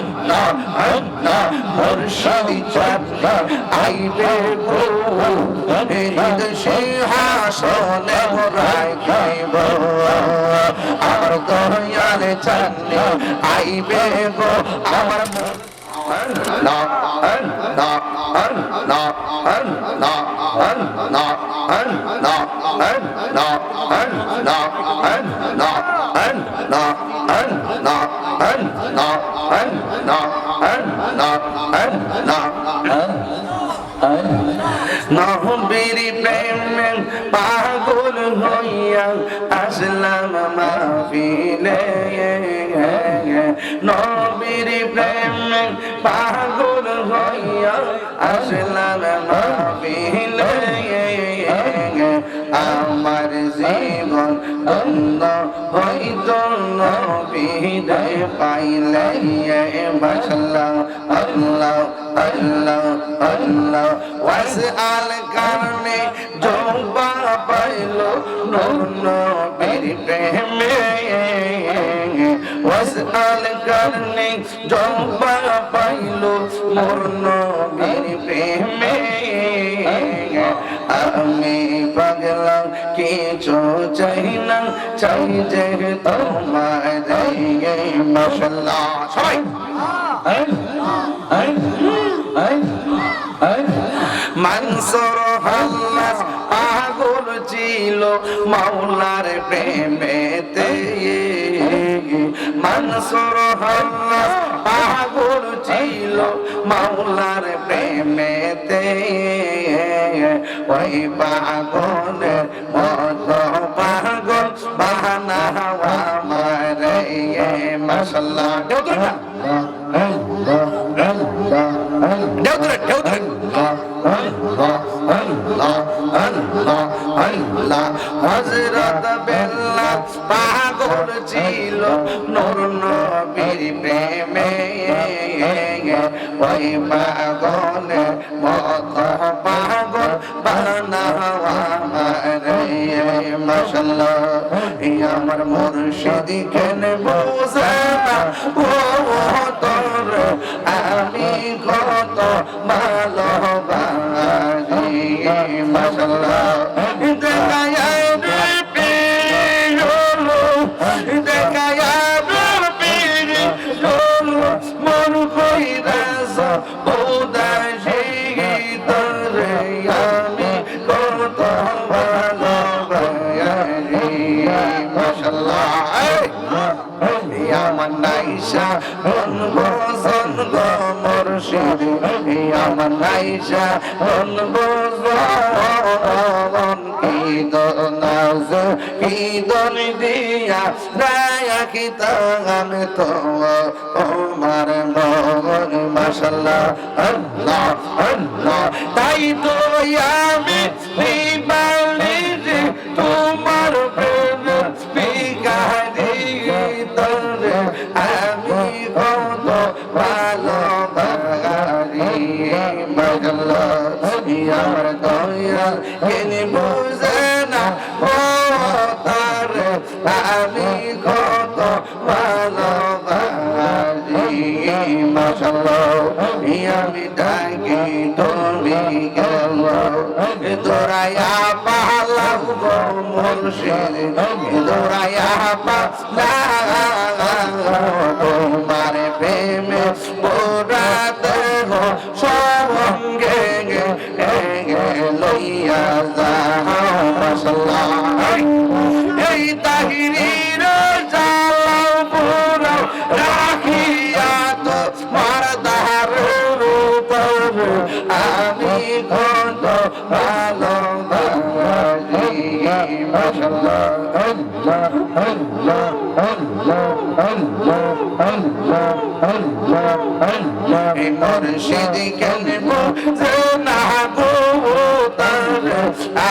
ভালোবাসি মাশাআল্লাহ মুর্শিদি চাঁদা আইবে গো হৃদ সিংহাসনে রায় খাইব আমার দয়াল চাঁদে আইবে গো আমার না না না না না না নহবীর নবীর প্রেম পাগল হইয়া আসলাম মাহফিলে আমার জীবন ধন্য হইত নবীরে পাইলে। মাশাল্লাহ আল্লাহ আল্লাহ আল্লাহ ওয়াস আল কারণে জোবা পাইল নবীর প্রেমে। ওয়াস আল কারণে জোবা পাইল মোর নবীর প্রেমে। আমি পাগলাম কিছু চাই না চাই যে তোমার মশলা সবাই। মানসর হাল্লাস পাগল ছিল মাওলার প্রেমেতে। মানসর হাল্লাস পাগল ছিল মাওলার প্রেমেতে। ওই পাগলের মত পাগল বাহানা মারে মাসাল্লাহ হজরত বেল্লা পাগল ছিল, নূর নবীর প্রেমে। ওই পাগলে মত পাগল বানাওয়া মারে। মাশাল্লাহ আমার মুর্শিদ কেন বোঝে ও তোর আমি কত ভালোবাসি মুর্শিদ আমার নাইসা বসন কি দনাজ দিয়া রায়া তাগান তো আল্লাহ তাই তো আমি মাশাল্লাহ আমি ডাকি তুমি গেল দোরায়া পালাম মুর্শিদ দোরায়া পালাম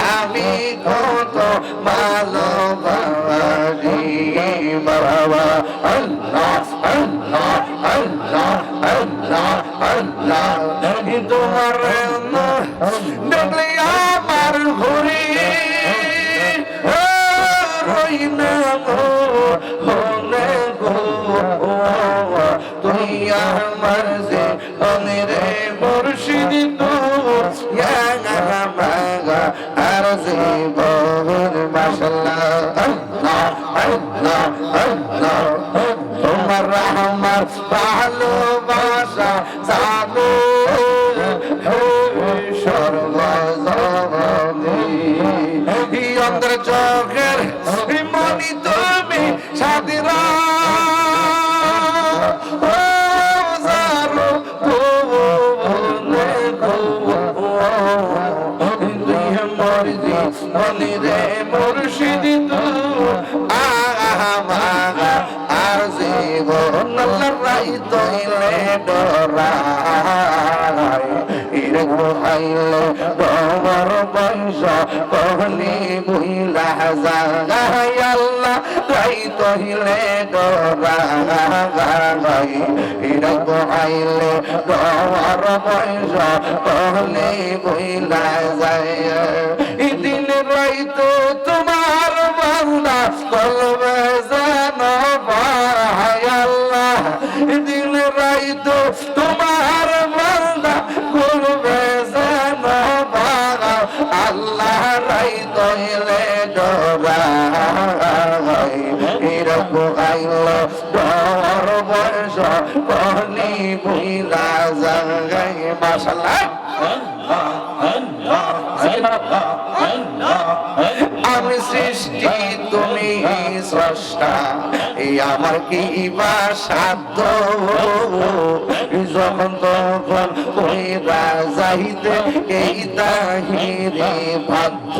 আমি কত ভালোবাসি বাবা আল্লাহ আল্লাহ আল্লাহ আল্লাহ আল্লাহ। তোমার দেখলে আমার ঘুরি। রই তোমার আমার ভালোবাসা জানো সর্বজনী অন্তর চোখের মনি তুমি সাদিরা কোহাইলে তোমার বংশ কহলি বুইলা জাগাই আল্লাহ, তাই তহিলে ডরাই ইরে কোহাইলে তোমার বংশ কহলি বুইলা যায়। আমি সৃষ্টি, তুমি স্রষ্টা। এই আমার কি বা সাধ্য? যখন তখন কইরা যাইতে এই তাহিরে বাধ্য।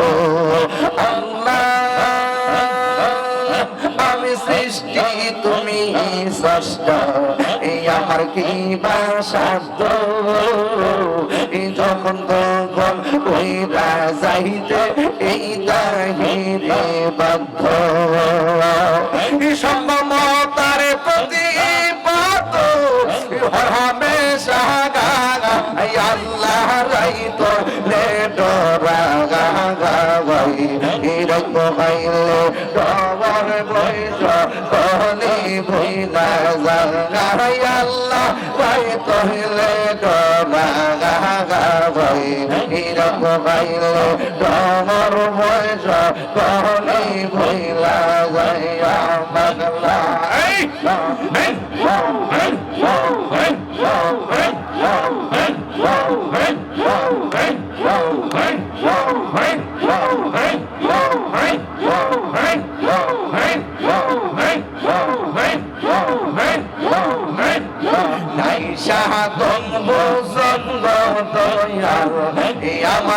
সৃষ্টি তুমি স্রষ্টা এই আমার কি বা সাধ্য এই যখন তখন কইরা যাইতে, এই বাধ্য সম্ভবতার প্রতি আল্লাহ রাইত ডরা গাই ইরক গাইলে ডবর বৈশ কহলি জাগা এই আল্লাহ রাইত লে ডরা গাগা গাই ইরক গাইলে ডবর বৈশ কহলি ভুইলা যাইয়া বাগলা এই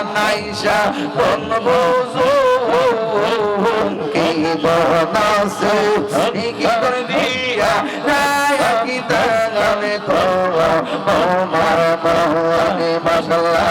আমার নাইশা তন কি বনাসে? কি করে দিয়া নায়কি তাগালে তো আমার মহানে মাশাল্লাহ